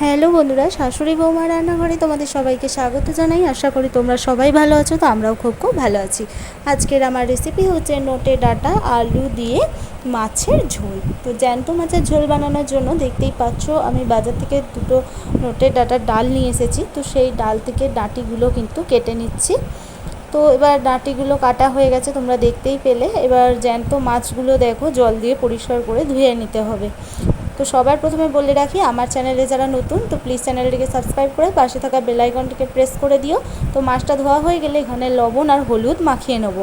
Hello বন্ধুরা, শাশুড়ি বৌমা রান্নাঘরে তোমাদের সবাইকে স্বাগত জানাই। আশা করি তোমরা সবাই ভালো আছো, তো আমরাও খুব খুব ভালো আছি। আজকের আমার রেসিপি হচ্ছে নোটে ডাটা, আলু দিয়ে মাছের ঝোল। তো জ্যান্ত মাছের ঝোল বানানোর জন্য দেখতেই পাচ্ছ, আমি বাজার থেকে দুটো নোটে ডাটার ডাল নিয়ে এসেছি। তো সেই ডাল থেকে ডাঁটিগুলো কিন্তু কেটে নিচ্ছি। তো এবার ডাঁটিগুলো কাটা হয়ে গেছে, তোমরা দেখতেই পেলে। এবার জ্যান্ত মাছগুলো দেখো, জল দিয়ে পরিষ্কার করে ধুয়ে নিতে হবে। তো সবার প্রথমে বলে রাখি, আমার চ্যানেলে যারা নতুন, তো প্লিজ চ্যানেলটিকে সাবস্ক্রাইব করে পাশে থাকা বেলাইকনটিকে প্রেস করে দিও। তো মাছটা ধোয়া হয়ে গেলে এখানে লবণ আর হলুদ মাখিয়ে নেব।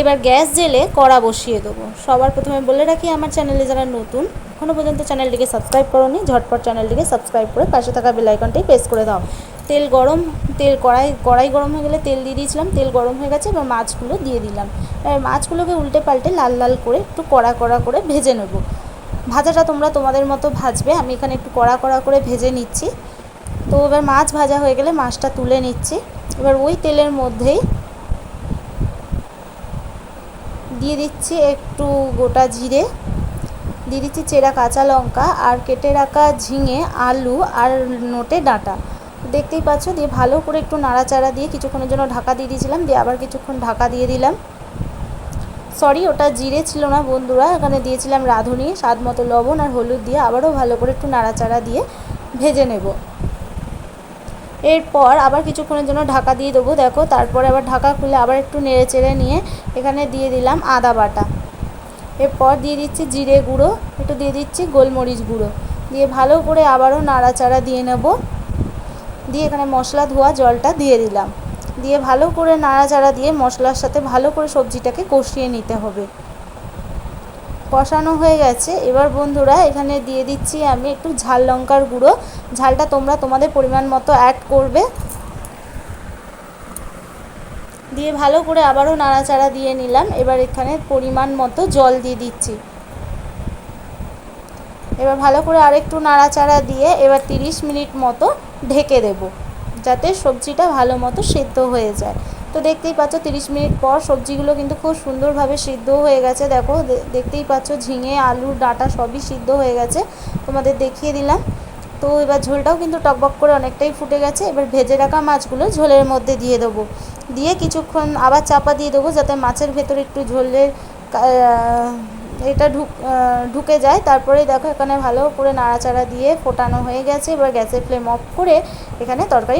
এবার গ্যাস জেলে কড়া বসিয়ে দেবো। সবার প্রথমে বলে রাখি, আমার চ্যানেলে যারা নতুন এখনও পর্যন্ত চ্যানেলটিকে সাবস্ক্রাইব করোনি, ঝটপট চ্যানেলটিকে সাবস্ক্রাইব করে পাশে থাকা বেল আইকনটি প্রেস করে দাও। তেল গরম, তেল কড়াই কড়াই গরম হয়ে গেলে তেল দিয়ে দিয়েছিলাম, তেল গরম হয়ে গেছে, এবার মাছগুলো দিয়ে দিলাম। এবার মাছগুলোকে উল্টে পাল্টে লাল লাল করে একটু কড়া কড়া করে ভেজে নেব। ভাজাটা তোমরা তোমাদের মতো ভাজবে। আমি এখানে একটু কড়া কড়া করে ভেজে নিচ্ছি। তো এবার মাছ ভাজা হয়ে গেলে মাছটা তুলে নিচ্ছি। এবার ওই তেলের মধ্যেই দিয়ে দিচ্ছি একটু গোটা জিরে। দিয়ে দিচ্ছি চেরা কাঁচা লঙ্কা আর কেটে রাখা ঝিঙে, আলু আর নোটে ডাঁটা। দেখতেই পাচ্ছ, দিয়ে ভালো করে একটু নাড়াচাড়া দিয়ে কিছুক্ষণের জন্য ঢাকা দিয়ে দিয়েছিলাম। দিয়ে আবার কিছুক্ষণ ঢাকা দিয়ে দিলাম। সরি ওটা জিরে ছিল না বন্ধুরা, এখানে দিয়েছিলাম রাঁধুনি, স্বাদ মতো লবণ আর হলুদ দিয়ে আবারও ভালো করে একটু নাড়াচাড়া দিয়ে ভেজে নেব। এরপর আবার কিছুক্ষণের জন্য ঢাকা দিয়ে দেবো, দেখো, তারপরে আবার ঢাকা খুলে আবার একটু নেড়ে চেড়ে নিয়ে এখানে দিয়ে দিলাম আদা বাটা। এরপর দিয়ে দিচ্ছি জিরে গুঁড়ো, একটু দিয়ে দিচ্ছি গোলমরিচ গুঁড়ো, দিয়ে ভালো করে আবারও নাড়াচাড়া দিয়ে নেব। দিয়ে এখানে মশলা ধোয়া জলটা দিয়ে দিলাম। দিয়ে ভালো করে নাড়াচাড়া দিয়ে মশলার সাথে ভালো করে সবজিটাকে কষিয়ে নিতে হবে। কষানো হয়ে গেছে। এবার বন্ধুরা, এখানে দিয়ে দিচ্ছি আমি একটু ঝাল লঙ্কার গুঁড়ো। ঝালটা তোমরা তোমাদের পরিমাণ মতো অ্যাড করবে। দিয়ে ভালো করে আবারও নাড়াচাড়া দিয়ে নিলাম। এবার এখানে পরিমাণ মতো জল দিয়ে দিচ্ছি। এবার ভালো করে আরেকটু নাড়াচাড়া দিয়ে এবার তিরিশ মিনিট মতো ঢেকে দেবো। যাতে সবজিটা ভালো মতো সেদ্ধ হয়ে যায়। তো দেখতেই পাচ্ছ, তিরিশ মিনিট পর সবজিগুলো কিন্তু খুব সুন্দরভাবে সিদ্ধ হয়ে গেছে। দেখো দেখতেই পাচ্ছ, ঝিঙে, আলু, ডাঁটা সবই সিদ্ধ হয়ে গেছে। তোমাদের দেখিয়ে দিলাম। তো এবার ঝোলটাও কিন্তু টকবক করে অনেকটাই ফুটে গেছে। এবার ভেজে রাখা মাছগুলো ঝোলের মধ্যে দিয়ে দেবো। দিয়ে কিছুক্ষণ আবার চাপা দিয়ে দেবো যাতে মাছের ভেতরে একটু ঝোলের এটা ঢুক ঢুকে যায়। তারপরে দেখো, এখানে ভালো করে নাড়াচাড়া দিয়ে ফোটানো হয়ে গেছে। এবার গ্যাসের ফ্লেম অফ করে এখানে তরকারি